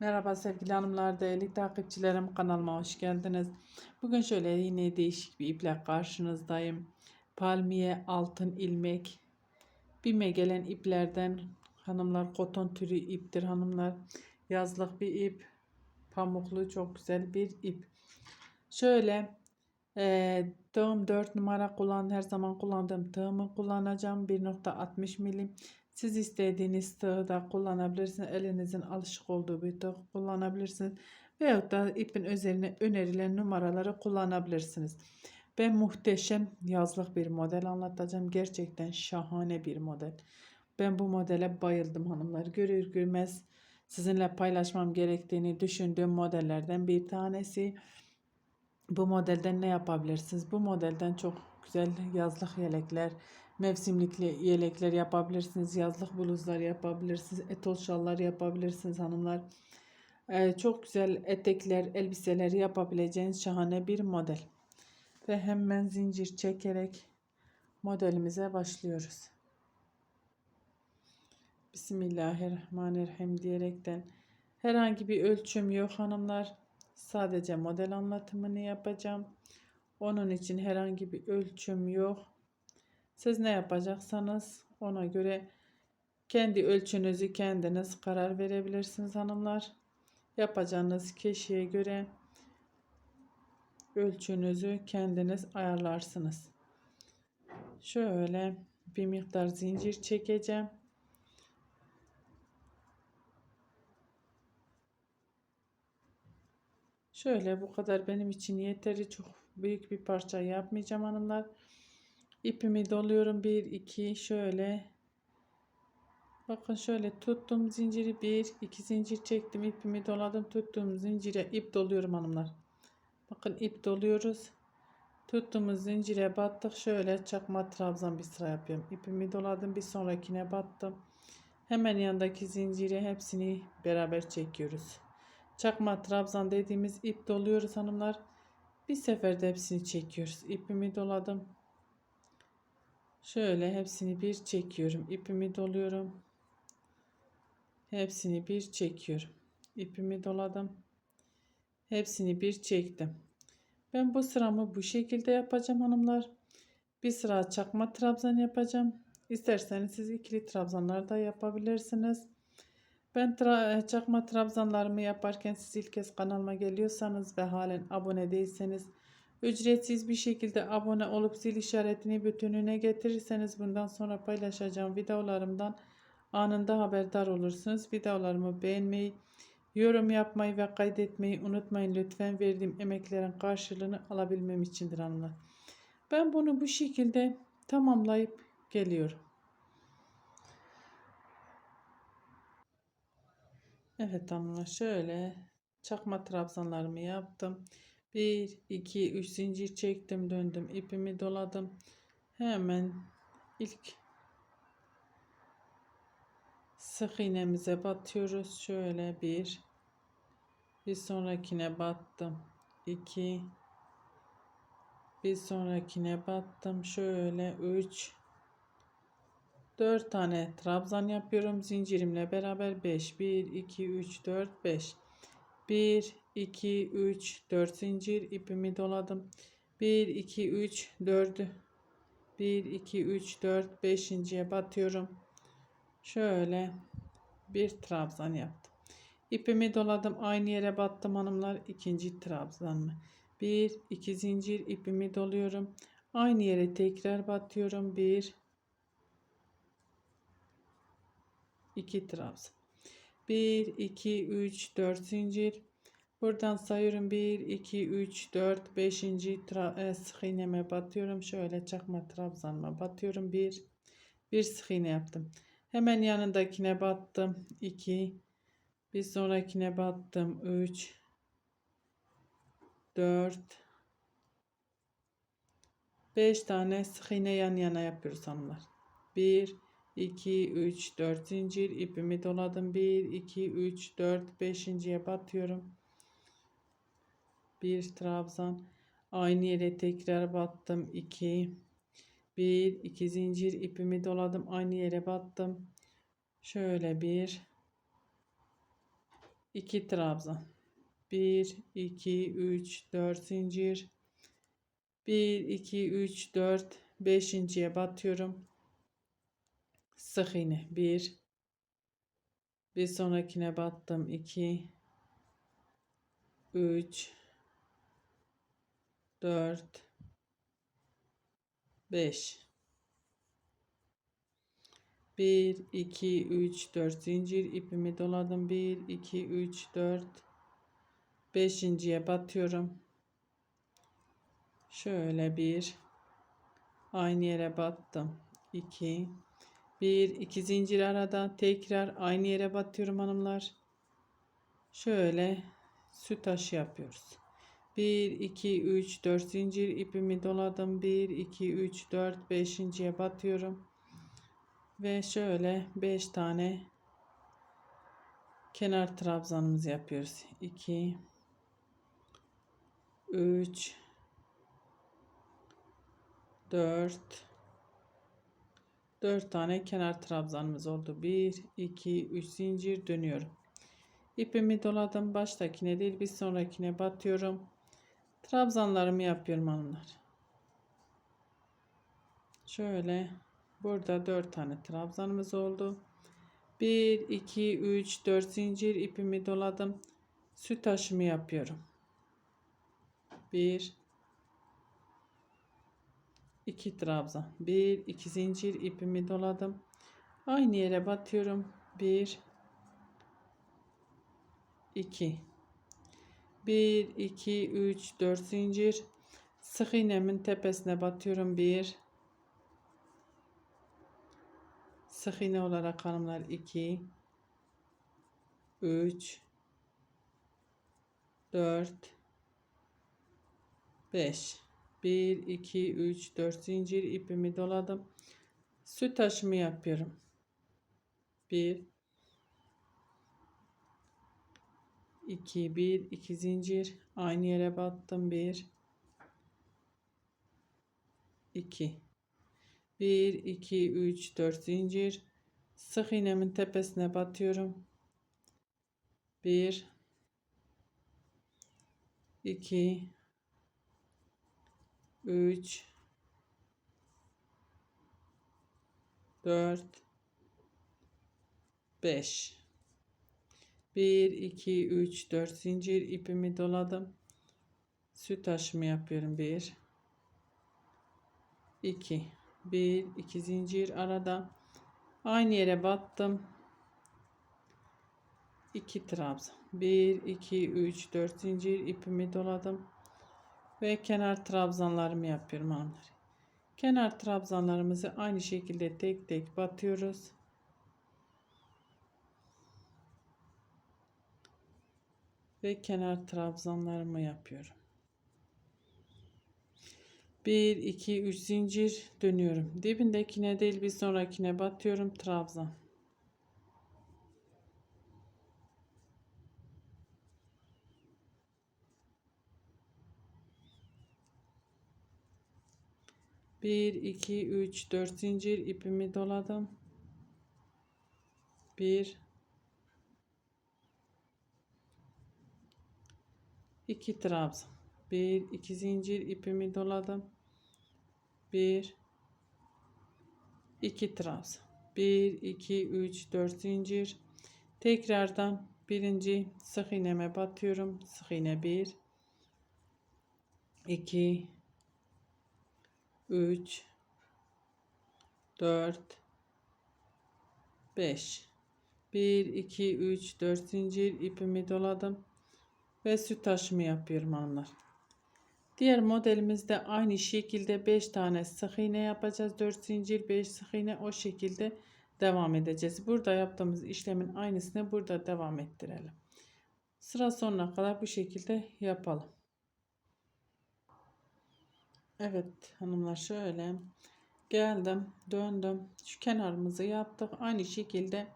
Merhaba sevgili hanımlar, değerli takipçilerim kanalıma hoş geldiniz. Bugün şöyle yine değişik bir iple karşınızdayım. Palmiye altın ilmek. Bime gelen iplerden hanımlar koton türü iptir hanımlar. Yazlık bir ip. Pamuklu çok güzel bir ip. Şöyle eee tığım 4 numara kullan her zaman kullandığım tığımı kullanacağım. 1.60 milim. Siz istediğiniz tığı da kullanabilirsiniz. Elinizin alışık olduğu bir tığ kullanabilirsiniz. Veyahut da ipin üzerine önerilen numaraları kullanabilirsiniz. Ben muhteşem yazlık bir model anlatacağım. Gerçekten şahane bir model. Ben bu modele bayıldım hanımlar. Görür görmez sizinle paylaşmam gerektiğini düşündüğüm modellerden bir tanesi. Bu modelden ne yapabilirsiniz? Bu modelden çok güzel yazlık yelekler, mevsimlikli yelekler yapabilirsiniz. Yazlık bluzlar yapabilirsiniz. Etol şallar yapabilirsiniz hanımlar. Ee, çok güzel etekler, elbiseler yapabileceğiniz şahane bir model. Ve hemen zincir çekerek modelimize başlıyoruz. Bismillahirrahmanirrahim diyerekten herhangi bir ölçüm yok hanımlar. Sadece model anlatımını yapacağım. Onun için herhangi bir ölçüm yok. Siz ne yapacaksanız ona göre kendi ölçünüzü kendiniz karar verebilirsiniz hanımlar. Yapacağınız kişiye göre ölçünüzü kendiniz ayarlarsınız. Şöyle bir miktar zincir çekeceğim. Şöyle bu kadar benim için yeteri çok büyük bir parça yapmayacağım hanımlar. İpimi doluyorum. 1 2 şöyle. Bakın şöyle tuttum zinciri 1 2 zincir çektim ipimi doladım tuttuğum zincire ip doluyorum hanımlar. Bakın ip doluyoruz. Tuttuğumuz zincire battık. Şöyle çakma trabzan bir sıra yapıyorum. İpimi doladım. Bir sonrakine battım. Hemen yanındaki zincire hepsini beraber çekiyoruz. Çakma trabzan dediğimiz ip doluyoruz hanımlar. Bir seferde hepsini çekiyoruz. İpimi doladım. Şöyle hepsini bir çekiyorum. İpimi doluyorum. Hepsini bir çekiyorum. İpimi doladım. Hepsini bir çektim. Ben bu sıramı bu şekilde yapacağım hanımlar. Bir sıra çakma trabzan yapacağım. İsterseniz siz ikili trabzanlar da yapabilirsiniz. Ben tra çakma trabzanlarımı yaparken siz ilk kez kanalıma geliyorsanız ve halen abone değilseniz ücretsiz bir şekilde abone olup zil işaretini bütününe getirirseniz bundan sonra paylaşacağım videolarımdan anında haberdar olursunuz. Videolarımı beğenmeyi, yorum yapmayı ve kaydetmeyi unutmayın lütfen. Verdiğim emeklerin karşılığını alabilmem içindir hanımlar. Ben bunu bu şekilde tamamlayıp geliyorum. Evet hanımlar şöyle çakma trabzanlarımı yaptım. 1 2 3 zincir çektim döndüm ipimi doladım. Hemen ilk sık iğnemize batıyoruz. Şöyle bir bir sonrakine battım. 2 bir sonrakine battım. Şöyle 3 4 tane trabzan yapıyorum zincirimle beraber 5 1 2 3 4 5 1 2 3 4 zincir ipimi doladım. 1 2 3 4 1 2 3 4 5.'ye batıyorum. Şöyle bir trabzan yaptım. İpimi doladım. Aynı yere battım hanımlar. İkinci trabzan mı? 1 2 zincir ipimi doluyorum. Aynı yere tekrar batıyorum. 1 2 trabzan. 1 2 3 4 zincir buradan sayıyorum. 1 2 3 4 5. Tra sık batıyorum. Şöyle çakma trabzanıma batıyorum. 1 bir sık iğne yaptım. Hemen yanındakine battım. 2 bir sonrakine battım. 3 4 5 tane sık iğne yan yana yapıyoruz hanımlar. 1 2 3 4 zincir ipimi doladım. 1 2 3 4 5.'ye batıyorum bir trabzan. Aynı yere tekrar battım. 2 1 2 zincir ipimi doladım. Aynı yere battım. Şöyle bir. 2 trabzan. 1 2 3 4 zincir. 1 2 3 4 5.ye batıyorum. Sık iğne. 1 bir sonrakine battım. 2 3 4 5 1 2 3 4 zincir ipimi doladım. 1 2 3 4 5.ye batıyorum. Şöyle bir aynı yere battım. 2 1 2 zincir arada tekrar aynı yere batıyorum hanımlar. Şöyle süt taşı yapıyoruz 1 2 3 4 zincir ipimi doladım. 1 2 3 4 5.ye batıyorum. Ve şöyle 5 tane kenar trabzanımızı yapıyoruz. 2 3 4 4 tane kenar trabzanımız oldu. 1 2 3 zincir dönüyorum. İpimi doladım. Baştakine değil bir sonrakine batıyorum trabzanlarımı yapıyorum hanımlar. Şöyle burada 4 tane trabzanımız oldu. 1 2 3 4 zincir ipimi doladım. Süt taşımı yapıyorum. 1 2 trabzan. 1 2 zincir ipimi doladım. Aynı yere batıyorum. 1 2 1 2 3 4 zincir. Sık iğnemin tepesine batıyorum. 1 sık iğne olarak hanımlar 2 3 4 5 1 2 3 4 zincir ipimi doladım. Süt taşımı yapıyorum. 1 2 1 2 zincir. Aynı yere battım. 1 2 1 2 3 4 zincir. Sık iğnemin tepesine batıyorum. 1 2 3 4 5 1 2 3 4 zincir ipimi doladım. Süt taşımı yapıyorum. 1 2 1 2 zincir arada. Aynı yere battım. 2 trabzan. 1 2 3 4 zincir ipimi doladım. Ve kenar trabzanlarımı yapıyorum. Hanımlar. Kenar trabzanlarımızı aynı şekilde tek tek batıyoruz. Ve kenar trabzanlarımı yapıyorum. 1 2 3 zincir dönüyorum. Dibindekine değil bir sonrakine batıyorum trabzan. 1 2 3 4 zincir ipimi doladım 1 2 trabzan 1 2 zincir ipimi doladım. 1 2 trabzan 1 2 3 4 zincir. Tekrardan birinci sık iğneme batıyorum. Sık iğne 1 2 3 4 5 1 2 3 4 zincir ipimi doladım ve süt taşımı yapıyorum hanımlar. Diğer modelimizde aynı şekilde 5 tane sık iğne yapacağız. 4 zincir 5 sık iğne o şekilde devam edeceğiz. Burada yaptığımız işlemin aynısını burada devam ettirelim. Sıra sonuna kadar bu şekilde yapalım. Evet hanımlar şöyle geldim döndüm şu kenarımızı yaptık aynı şekilde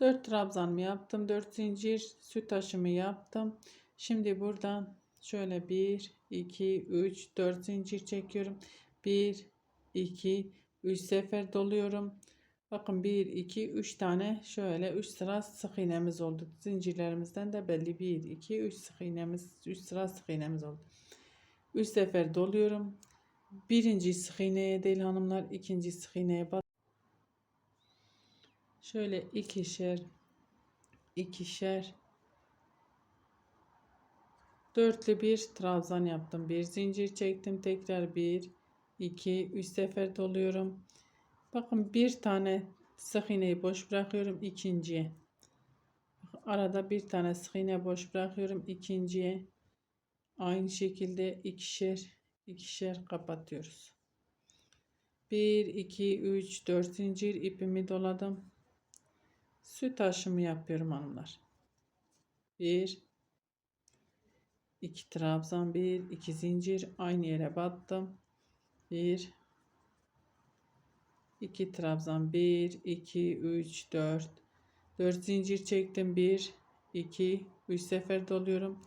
4 trabzanımı yaptım 4 zincir süt taşımı yaptım şimdi buradan şöyle 1 2 3 4 zincir çekiyorum 1 2 3 sefer doluyorum Bakın 1, 2, 3 tane şöyle 3 sıra sık iğnemiz oldu. Zincirlerimizden de belli 1, 2, 3 sık iğnemiz, 3 sıra sık iğnemiz oldu. 3 sefer doluyorum. Birinci sık iğneye değil hanımlar, ikinci sık iğneye bas. Şöyle ikişer, ikişer, dörtlü bir trabzan yaptım. Bir zincir çektim. Tekrar bir, iki, üç sefer doluyorum. Bakın bir tane sık iğneyi boş bırakıyorum ikinciye. Arada bir tane sık iğne boş bırakıyorum ikinciye. Aynı şekilde ikişer ikişer kapatıyoruz. 1 2 3 4 zincir ipimi doladım. Süt aşımı yapıyorum hanımlar. 1 2 trabzan 1 2 zincir aynı yere battım. 1 2 trabzan 1 2 3 4 4 zincir çektim 1 2 3 sefer doluyorum.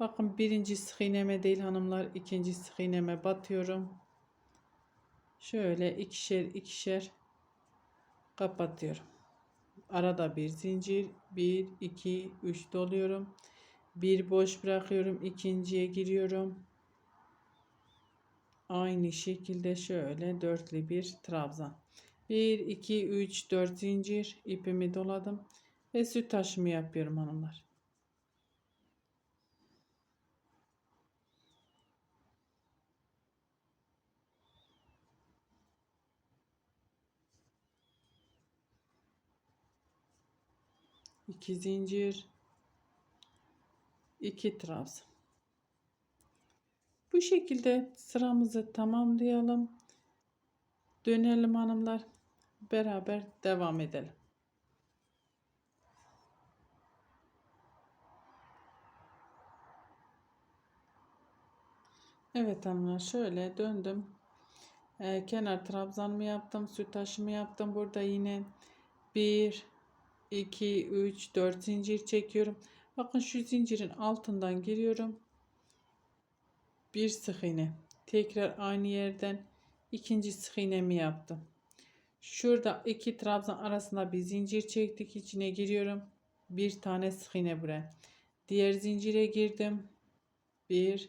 Bakın birinci sık iğneme değil hanımlar ikinci sık iğneme batıyorum. Şöyle ikişer ikişer kapatıyorum. Arada bir zincir 1 2 3 doluyorum bir boş bırakıyorum ikinciye giriyorum aynı şekilde şöyle dörtlü bir trabzan 1 2 3 4 zincir ipimi doladım ve süt taşımı yapıyorum hanımlar. İki zincir, iki trabzan. Bu şekilde sıramızı tamamlayalım. Dönelim hanımlar beraber devam edelim. Evet hanımlar şöyle döndüm. Ee, kenar trabzanımı yaptım. Süt taşımı yaptım. Burada yine 1, 2, 3, 4 zincir çekiyorum. Bakın şu zincirin altından giriyorum. Bir sık iğne. Tekrar aynı yerden ikinci sık iğnemi yaptım. Şurada iki trabzan arasında bir zincir çektik. içine giriyorum. Bir tane sık iğne buraya. Diğer zincire girdim. Bir,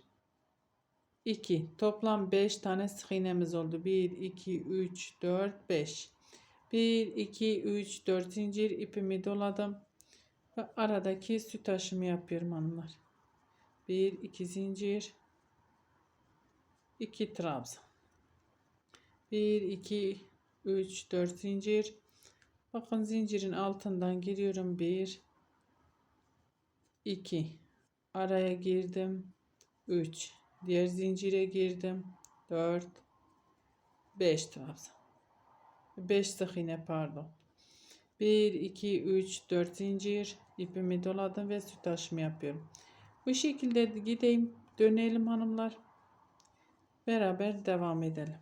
iki. Toplam beş tane sık iğnemiz oldu. Bir, iki, üç, dört, beş. Bir, iki, üç, dört zincir ipimi doladım. Ve aradaki süt aşımı yapıyorum hanımlar. Bir, iki zincir. iki trabzan. Bir, iki, 3 4 zincir. Bakın zincirin altından giriyorum. 1 2 araya girdim. 3 diğer zincire girdim. 4 5 trabzan. 5 sık iğne pardon. 1 2 3 4 zincir ipimi doladım ve süt taşımı yapıyorum. Bu şekilde gideyim dönelim hanımlar. Beraber devam edelim.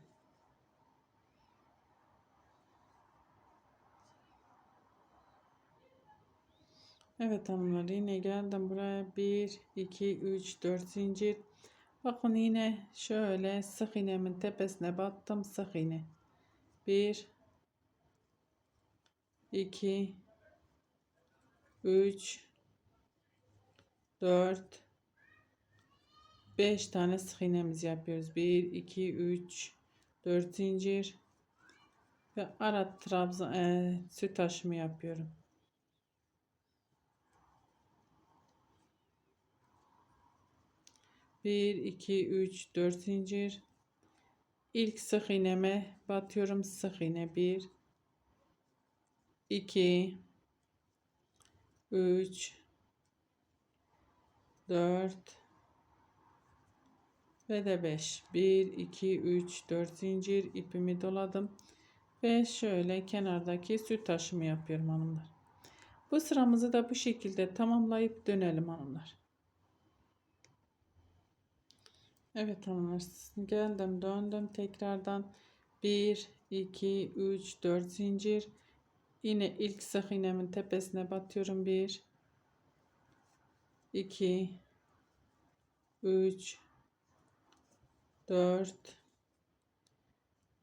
Evet hanımlar yine geldim buraya. 1 2 3 4 zincir. Bakın yine şöyle sık iğnemin tepesine battım sık iğne. 1 2 3 4 5 tane sık iğnemiz yapıyoruz. 1 2 3 4 zincir ve ara trabzan e, süt taşımı yapıyorum. 1 2 3 4 zincir ilk sık iğneme batıyorum. Sık iğne 1 2 3 4 ve de 5 1 2 3 4 zincir ipimi doladım. Ve şöyle kenardaki süt taşımı yapıyorum hanımlar. Bu sıramızı da bu şekilde tamamlayıp dönelim hanımlar. Evet hanımlar geldim döndüm tekrardan. 1 2 3 4 zincir yine ilk sık iğnemin tepesine batıyorum 1 2 3 4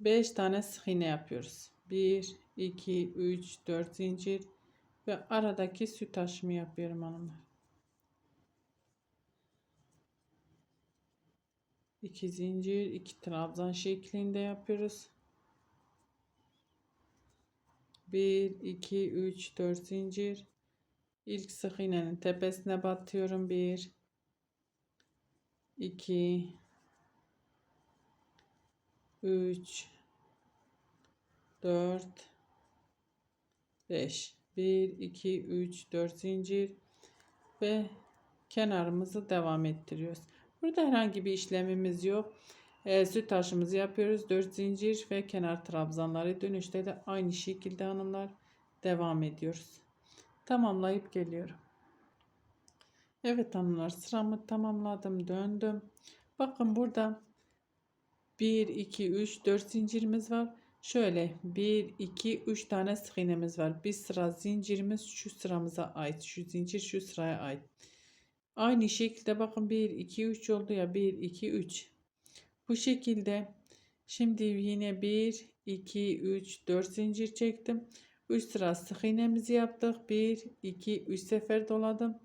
5 tane sık iğne yapıyoruz 1 2, 3, 4 zincir ve aradaki süt taşımı yapıyorum hanımlar. 2 zincir, 2 trabzan şeklinde yapıyoruz. 1, 2, 3, 4 zincir. İlk sık iğnenin tepesine batıyorum. 1, 2, 3, 4, 5. 1, 2, 3, 4 zincir ve kenarımızı devam ettiriyoruz. Burada herhangi bir işlemimiz yok. E, süt taşımızı yapıyoruz. 4 zincir ve kenar trabzanları dönüşte de aynı şekilde hanımlar devam ediyoruz. Tamamlayıp geliyorum. Evet hanımlar sıramı tamamladım döndüm. Bakın burada 1 2 3 4 zincirimiz var. Şöyle 1 2 3 tane sık iğnemiz var. Bir sıra zincirimiz şu sıramıza ait. Şu zincir şu sıraya ait. Aynı şekilde bakın 1 2 3 oldu ya 1 2 3. Bu şekilde şimdi yine 1 2 3 4 zincir çektim. 3 sıra sık iğnemizi yaptık. 1 2 3 sefer doladım.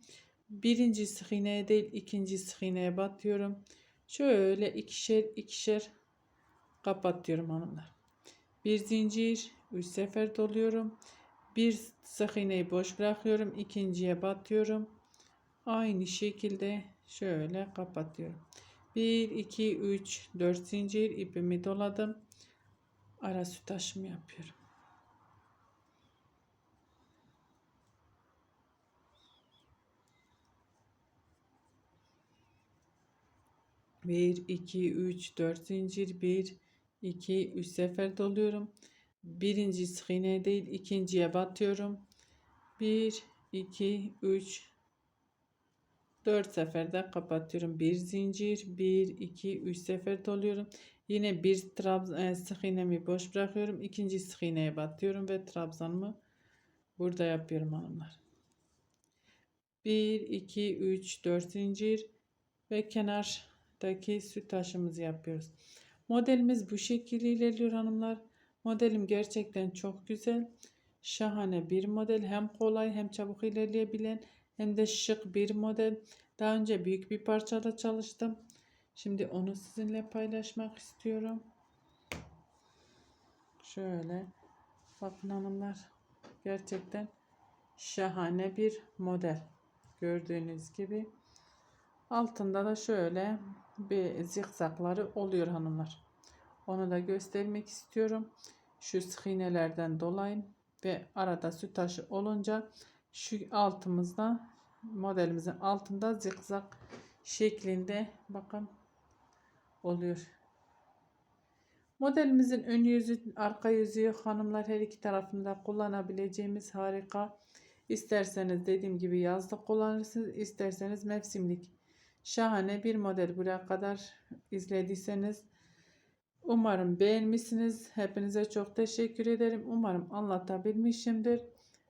Birinci sık iğneye değil ikinci sık iğneye batıyorum. Şöyle ikişer ikişer kapatıyorum hanımlar. Bir zincir 3 sefer doluyorum. Bir sık iğneyi boş bırakıyorum. ikinciye batıyorum. Aynı şekilde şöyle kapatıyorum. 1 2 3 4 zincir ipimi doladım. Ara süt taşımı yapıyorum. Bir, iki, üç, dört zincir, bir, iki, üç sefer doluyorum. Birinci sık değil, ikinciye batıyorum. Bir, iki, üç, 4 seferde kapatıyorum. Bir zincir, 1 2 3 sefer doluyorum. Yine bir trabzan e, sık iğnemi boş bırakıyorum. İkinci sık iğneye batıyorum ve trabzanımı burada yapıyorum hanımlar. 1 2 3 4 zincir ve kenardaki süt taşımızı yapıyoruz. Modelimiz bu şekilde ilerliyor hanımlar. Modelim gerçekten çok güzel. Şahane bir model. Hem kolay hem çabuk ilerleyebilen hem de şık bir model. Daha önce büyük bir parçada çalıştım. Şimdi onu sizinle paylaşmak istiyorum. Şöyle bakın hanımlar gerçekten şahane bir model. Gördüğünüz gibi altında da şöyle bir zikzakları oluyor hanımlar. Onu da göstermek istiyorum. Şu sık dolayı ve arada süt taşı olunca şu altımızda modelimizin altında zikzak şeklinde bakın oluyor. Modelimizin ön yüzü, arka yüzü hanımlar her iki tarafında kullanabileceğimiz harika. İsterseniz dediğim gibi yazlık kullanırsınız, isterseniz mevsimlik. Şahane bir model buraya kadar izlediyseniz umarım beğenmişsiniz. Hepinize çok teşekkür ederim. Umarım anlatabilmişimdir.